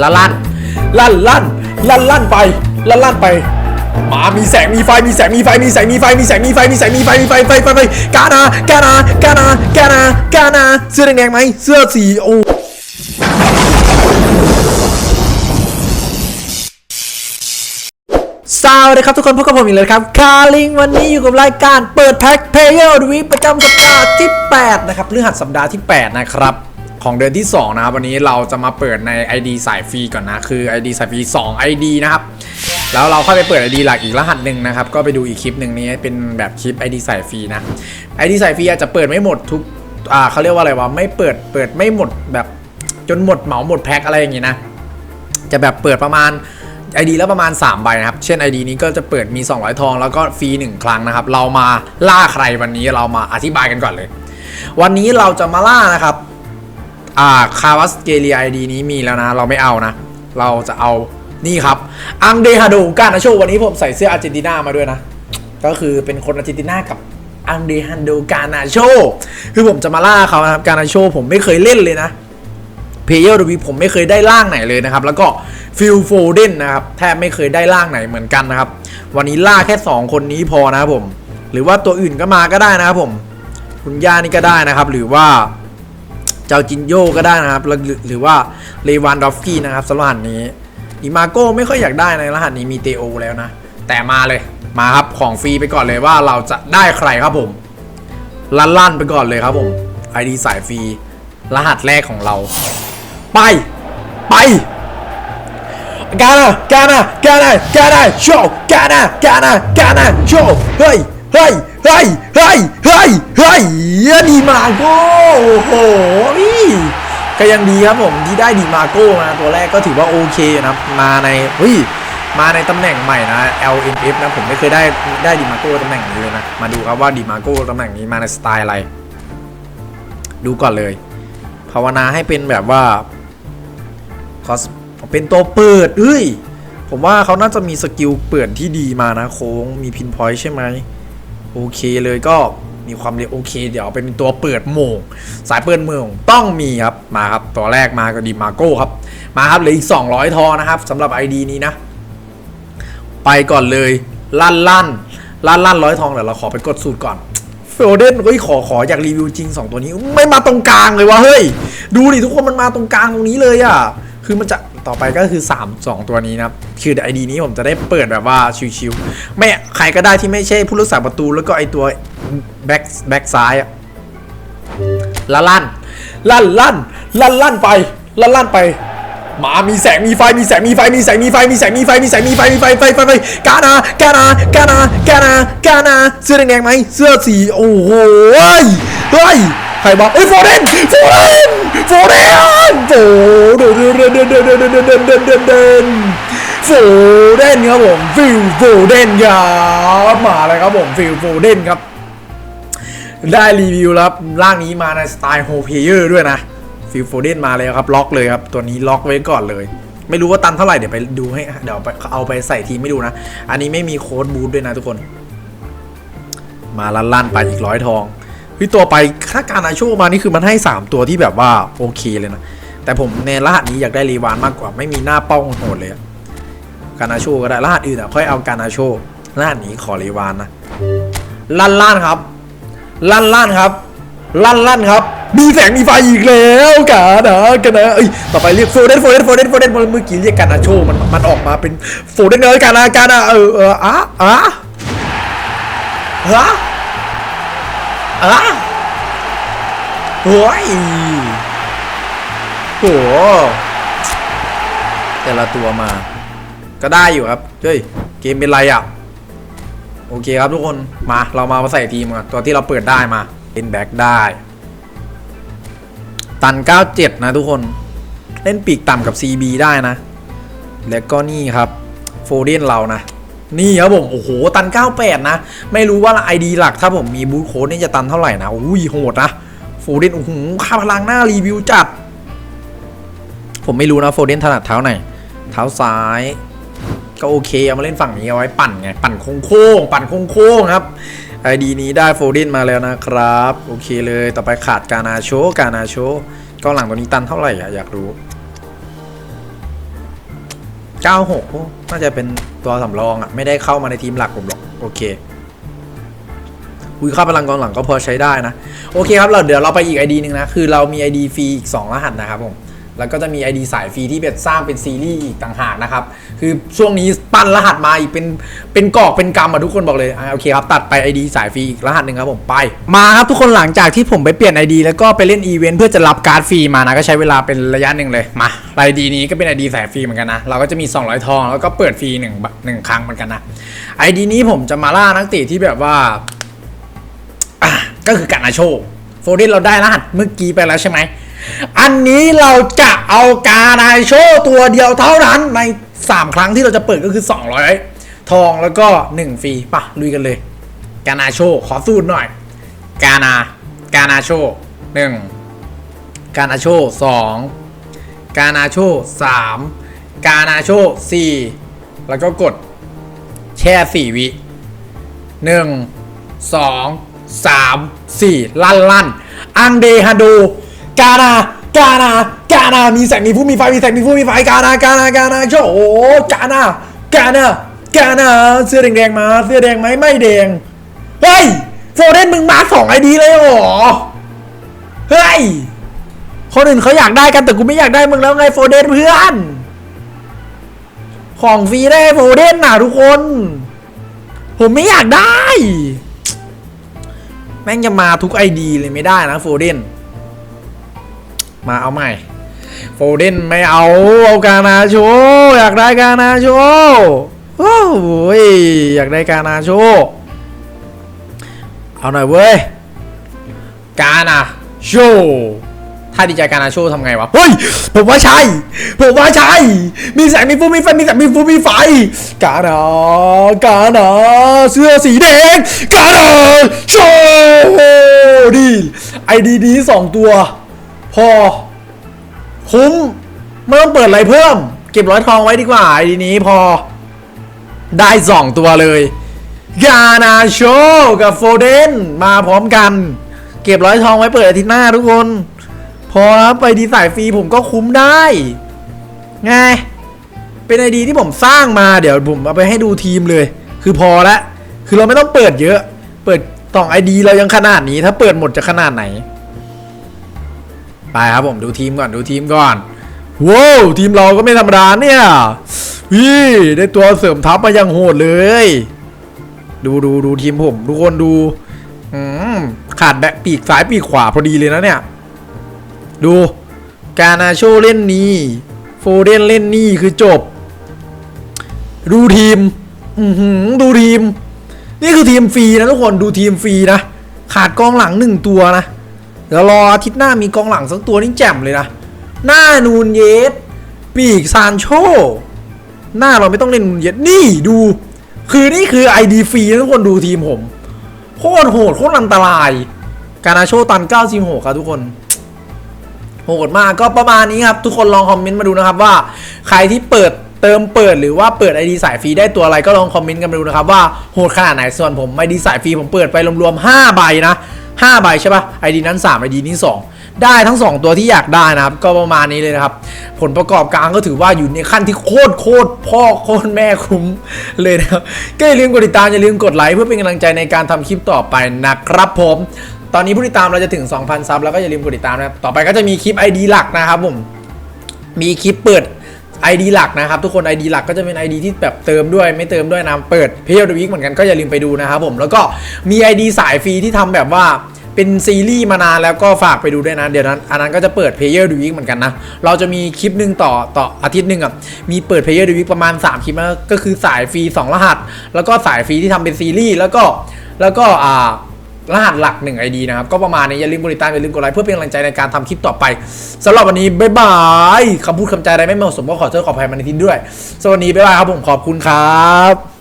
ละลั่นลั่นลั่นลั่นลั่นไปลั่นลั่นไปหมามีแสงมีไฟมีแสงมีไฟมีแสงมีไฟมีแสงมีไฟมีแสงมีไฟมีไฟไฟไฟไฟกานากานากานากานากานาเสื้อแดงๆไหมเสื้อสีโอสวัสดีครับทุกคนพบกับผมอีกแล้วครับคาลิงวันนี้อยู่กับรายการเปิดแพ็คเพย์เยอร์ดวีประจำสัปดาห์ที่ 8 นะครับเรื่องหัสสัปดาห์ที่ 8 นะครับ ของเดือนที่ 2 นะครับ วันนี้เราจะมาเปิดใน ID สายฟรีก่อนนะ คือ ID สายฟรี 2 ID นะครับ แล้วเราค่อยไปเปิด ID หลักอีกรหัสหนึ่งนะครับ ก็ไปดูอีกคลิปหนึ่งนี้เป็นแบบคลิป ID สายฟรีนะ ID สายฟรีอาจจะเปิดไม่หมดทุก อ่าเขาเรียกว่าอะไรวะ ไม่เปิด เปิดไม่หมดแบบจนหมดเหมาหมดแพ็คอะไรอย่างงี้นะ จะแบบเปิดประมาณ ID แล้วประมาณ 3 ใบนะครับ เช่น ID นี้ก็จะเปิดมี 200 ทอง แล้วก็ฟรี 1 ครั้งนะครับ เรามาล่าใครวันนี้เรามาอธิบายกันก่อนเลย วันนี้เราจะมาล่านะครับ อ่าคาวัสเกเรีย ID นี้มีแล้วนะ เราไม่เอานะ เราจะเอานี่ครับ อังเดฮาโดกานาโชวันนี้ผมใส่เสื้ออาร์เจนตินามาด้วยนะ ก็คือเป็นคนอาร์เจนตินากับอังเดฮันโดกานาโช คือผมจะมาล่าเขานะครับ กานาโชผมไม่เคยเล่นเลยนะ เพเยอร์ดวีผมไม่เคยได้ล่างไหนเลยนะครับ แล้วก็ฟิลโฟเดนนะครับ แทบไม่เคยได้ล่างไหนเหมือนกันนะครับ วันนี้ล่าแค่ 2 คนนี้พอนะครับผม หรือว่าตัวอื่นก็มาก็ได้นะครับผม คุณย่านี่ก็ได้นะครับ หรือว่า จ้าจินโยก็ได้นะครับหรือหรือว่าเลวานดอฟกี้นะครับสำหรับรหัสนี้ดิมาโก้ไม่ค่อยอยากได้ในรหัสนี้มีเตโอแล้วนะ แต่มาเลยมาครับของฟรีไปก่อนเลยว่าเราจะได้ใครครับผมลั่นลั่นๆไปก่อนเลยครับผม ID สายฟรีรหัสแรกของเรา ไป ไปกานะกานะกานะกานะโชว์กานะกานะกานะโชว์เฮ้ย เฮ้ยเฮ้ยเฮ้ยเฮ้ยเฮ้ยดีมาโก้โอ้โหนี่ก็ยังดีครับผมที่ได้ดีมาโก้มาตัวแรกก็ถือว่าโอเคนะมาในเฮ้ยมาในตำแหน่งใหม่นะ LMF นะผมไม่เคยได้ได้ดีมาโก้ตำแหน่งนี้เลยนะมาดูครับว่าดีมาโก้ตำแหน่งนี้มาในสไตล์อะไร ดูก่อนเลย ภาวนาให้เป็นแบบว่าคอสเป็นตัวเปิดเฮ้ยผมว่าเขาน่าจะมีสกิลเปิดที่ดีมานะโค้งมีพินพอยต์ใช่ไหม โอเคเลยก็มีความเร็วโอเค เดี๋ยวเป็นตัวเปิดโมง สายเปิดเมืองต้องมีครับมาครับตัวแรกมาก็ดีมาโก้ครับ มาครับเหลืออีก 200 ทองนะครับสำหรับ ID นี้นะ ไปก่อนเลยลั่นลั่นลั่นลั่นร้อยทองเดี๋ยวเราขอไปกดสูตรก่อนโฟเดนเฮ้ยขอขออยากรีวิวจริง 2 ตัวนี้ ไม่มาตรงกลางเลยวะเฮ้ย ดูดิทุกคนมันมาตรงกลางตรงนี้เลยอะ คือมันจะต่อไปก็คือ 3 2 ตัวนี้นะครับคือไอดีนี้ผมจะได้เปิดแบบว่าชิวๆไม่ใครก็ได้ที่ไม่ใช่ผู้รักษาประตูแล้วก็ไอตัวแบ็กแบ็กซ้ายอะละลั่นลั่นลั่นลั่นลั่นไปลั่นลั่นไปหมามีแสงมีไฟมีแสงมีไฟมีแสงมีไฟมีแสงมีไฟมีแสงมีไฟมีไฟไฟไฟไฟกานากานากานากานากานาเสื้อแดงๆไหมเสื้อสีโอ้โหเฮ้ยเฮ้ย ใครบอกเอ้ยโฟเดนโฟเดนโฟเดนโฟเดนเดนเดนเดนเดนเดนเดนเดนเดนเดนเดนโฟเดนครับผมฟิลโฟเดนครับมาเลยครับผมฟิลโฟเดนครับ ได้รีวิวแล้วรับร่างนี้มาในสไตล์โฮเพเยอร์ด้วยนะฟิลโฟเดนมาแล้วครับล็อกเลยครับตัวนี้ล็อกไว้ก่อนเลยไม่รู้ว่าตันเท่าไหร่เดี๋ยวไปดูให้เดี๋ยวไปเอาไปใส่ทีไม่ดูนะ อันนี้ไม่มีโค้ดบูทด้วยนะทุกคน มาลั่นๆไปอีกร้อยทอง พี่ตัวไปถ้าการอาโชมานี่คือมันให้ 3 ตัวที่แบบว่าโอเคเลยนะ แต่ผมในรหัสนี้อยากได้รีวานมากกว่าไม่มีหน้าเป้าโหดเลยการอาโชก็ได้รหัสอื่นอะค่อยเอาการอาโชรหัสนี้ขอรีวานนะลั่นๆครับ ลั่นลั่นครับ ลั่นลั่นครับมีแสงมีไฟอีกแล้วกานนะกันนะเอ้ยต่อไปเรียกโฟเดนโฟเดนโฟเดนโฟเดนเมื่อกี้เรียกการนาโชมันมันออกมาเป็นโฟเดนเลยกานะกานะเออเอออะอะฮะ อะโอ้ยโหแต่ละตัวมา ก็ได้อยู่ครับเฮ้ยเกมเป็นไรอะ โอเคครับทุกคนมาเรามาใส่ทีมกันตัวที่เราเปิดได้มาเป็นแบ็กได้ ตัน 97 นะทุกคน เล่นปีกต่ำกับ CB ได้นะ แล้วก็นี่ครับ โฟเดนเรานะ นี่ครับผมโอ้โหตัน 98 นะ ไม่รู้ว่า ID หลักถ้าผมมีบูทโค้ดนี่จะตันเท่าไหร่นะอุ้ยโหดนะโฟเดนโอ้โหค่าพลังหน้ารีวิวจัด ผมไม่รู้นะโฟเดนถนัดเท้าไหน เท้าซ้าย ก็โอเค เอามาเล่นฝั่งนี้เอาไว้ปั่นไง ปั่นโค้งๆปั่นโค้งๆครับไอดีนี้ได้โฟเดนมาแล้วนะครับ โอเคเลยต่อไปขาดการนาโช การนาโชกองหลังตัวนี้ตันเท่าไหร่อะอยากรู้ 96 น่าจะเป็นตัวสำรองอะไม่ได้เข้ามาในทีมหลักผมหรอก โอเคอุ้ยค่าพลังกองหลังก็พอใช้ได้นะ โอเคครับเราเดี๋ยวเราไปอีก ID หนึ่งนะ คือเรามี ID ฟรีอีก 2 รหัสนะครับผม แล้วก็จะมี ID สายฟรีที่เป็นสร้างเป็นซีรีส์อีกต่างหากนะครับ คือช่วงนี้ปั้นรหัสมาอีกเป็นเป็นกอกเป็นกำอะทุกคนบอกเลยอะโอเคครับ ตัดไป ID สายฟรีอีกรหัสหนึ่งครับผมไป มาครับทุกคนหลังจากที่ผมไปเปลี่ยน ID แล้วก็ไปเล่นอีเวนต์เพื่อจะรับการ์ดฟรีมานะก็ใช้เวลาเป็นระยะหนึ่งเลยมา ID นี้ก็เป็น ID สายฟรีเหมือนกันนะเราก็จะมี 200 ทอง แล้วก็เปิดฟรีหนึ่งหนึ่งครั้งเหมือนกันนะ ID นี้ผมจะมาล่านักเตะที่แบบว่าก็คือการนาโชโฟเดนเราได้รหัสเมื่อกี้ไปแล้วใช่ไหม อันนี้เราจะเอาการนาโชตัวเดียวเท่านั้นใน 3 ครั้งที่เราจะเปิดก็คือ 200 ทองแล้วก็ 1 ฟรีป่ะ ลุยกันเลย การนาโชขอสูตรหน่อย กานากานาโชหนึ่งกานาโชสองกานาโชสามกานาโชสี่แล้วก็กดแช่สี่วิหนึ่งสองสามสี่ลั่นลั่นอังเดฮาโด กานากานากานามีแสงมีผู้มีไฟมีแสงมีผู้มีไฟกานากานากานาโชโอ้กานากานากานาเสื้อแดงๆมา เสื้อแดงไหมไม่แดงเฮ้ยโฟเดนมึงมาสองไอดีเลยเหรอเฮ้ยคนอื่นเขาอยากได้กันแต่กูไม่อยากได้มึงแล้วไงโฟเดนเพื่อน ของฟรีได้โฟเดนน่ะทุกคน ผมไม่อยากได้ แม่งจะมาทุกไอดีเลยไม่ได้นะโฟเดน มาเอาใหม่ โฟเดนไม่เอาเอากานาโชอยากได้กานาโชโอ้ยอยากได้กานาโชเอาหน่อยเว้ยกานาโชถ้าดีใจกานาโชทำไงวะ เฮ้ย ผมว่าใช่ ผมว่าใช่ มีแสง มีฟูมีไฟ มีแสง มีฟูมีไฟ กานากานาเสื้อสีแดง กานาโชดีไอดีดีสองตัว พอ คุ้ม ไม่ต้องเปิดอะไรเพิ่ม เก็บร้อยทองไว้ดีกว่าไอดีนี้พอ ได้สองตัวเลยกานาโชกับโฟเดนมาพร้อมกัน เก็บร้อยทองไว้เปิดอาทิตย์หน้าทุกคน พอครับไปดีสายฟรีผมก็คุ้มได้ไงเป็นไอดีที่ผมสร้างมาเดี๋ยวผมเอาไปให้ดูทีมเลย คือพอละคือเราไม่ต้องเปิดเยอะ เปิดต่องไอดีเรายังขนาดนี้ ถ้าเปิดหมดจะขนาดไหน ไปครับผมดูทีมก่อนดูทีมก่อนว้าวทีมเราก็ไม่ธรรมดาเนี่ยวิได้ตัวเสริมทัพมาอย่างโหดเลย ดูดูดูทีมผม ทุกคนดูอืมขาดแบกปีกซ้ายปีกขวาพอดีเลยนะเนี่ย ดูกานาโชเล่นนี้โฟเดนเล่นนี่คือจบ ดูทีมอือหือดูทีม นี่คือทีมฟรีนะทุกคนดูทีมฟรีนะ ขาดกองหลังหนึ่งตัวนะ ดี๋ยวรออาทิตย์หน้ามีกองหลังสักตัวนี่แจ่มเลยนะ หน้านูนเยสปีกซานโช หน้าเราไม่ต้องเล่นนูนเยสนี่ดู คือนี่คือ ID ฟรีทุกคนดูทีมผมโคตรโหดโคตรอันตราย การาโชตัน9 6ครับทุกคนโหดมากก็ประมาณนี้ครับ ทุกคนลองคอมเมนต์มาดูนะครับว่า ใครที่เปิดเติมเปิดหรือว่าเปิด ID สายฟรีได้ตัวอะไรก็ลองคอมเมนต์กันมาดูนะครับว่าโหดขนาดไหนส่วนผม ID สายฟรีผมเปิดไปรวมๆ5ใบนะ 5ใบใช่ปะ ID นั้น3 ID นี้ 2 ได้ทั้ง 2 ตัวที่อยากได้นะครับ ก็ประมาณนี้เลยนะครับ ผลประกอบการก็ถือว่าอยู่ในขั้นที่โคตรโคตรพ่อโคตรแม่คุ้มเลยนะครับ ก็อย่าลืมกดติดตามอย่าลืมกดไลค์เพื่อเป็นกำลังใจในการทำคลิปต่อไปนะครับผมตอนนี้ผู้ติดตามเราจะถึง 2,000 ซับแล้วก็อย่าลืมกดติดตามนะครับ ต่อไปก็จะมีคลิป ID หลักนะครับผม มีคลิปเปิด ID หลักนะครับทุกคน ID หลักก็จะเป็น ID ที่แบบเติมด้วยไม่เติมด้วยนะเปิดเพย์เดวิกเหมือนกันก็อย่าลืมไปดูนะครับผมแล้วก็มี ID สายฟรีที่ทำแบบว่าเป็นซีรีส์มานานแล้วก็ฝากไปดูด้วยนะ เดี๋ยวนั้นอันนั้นก็จะเปิด Player d u Week เหมือนกันนะ เราจะมีคลิปหนึ่งต่อต่ออาทิตย์หนึ่งอะมีเปิด Player d u Week ประมาณ 3 คลิปนะก็คือสายฟรี 2 รหัส แล้วก็สายฟรีที่ทำเป็นซีรีส์แล้วก็แล้วก็อ่า รหัสหลัก1 ID นะครับ ก็ประมาณนี้อย่าลืมกดติดตามอย่าลืมกดไลค์เพื่อเป็นกำลังใจในการทำคลิปต่อไปสำหรับวันนี้บ๊ายบายคำพูดคำใจอะไรไม่เหมาะสมก็ขอโทษขออภัยมาในทีด้วยสวัสดีบ๊ายบายครับผมขอบคุณครับ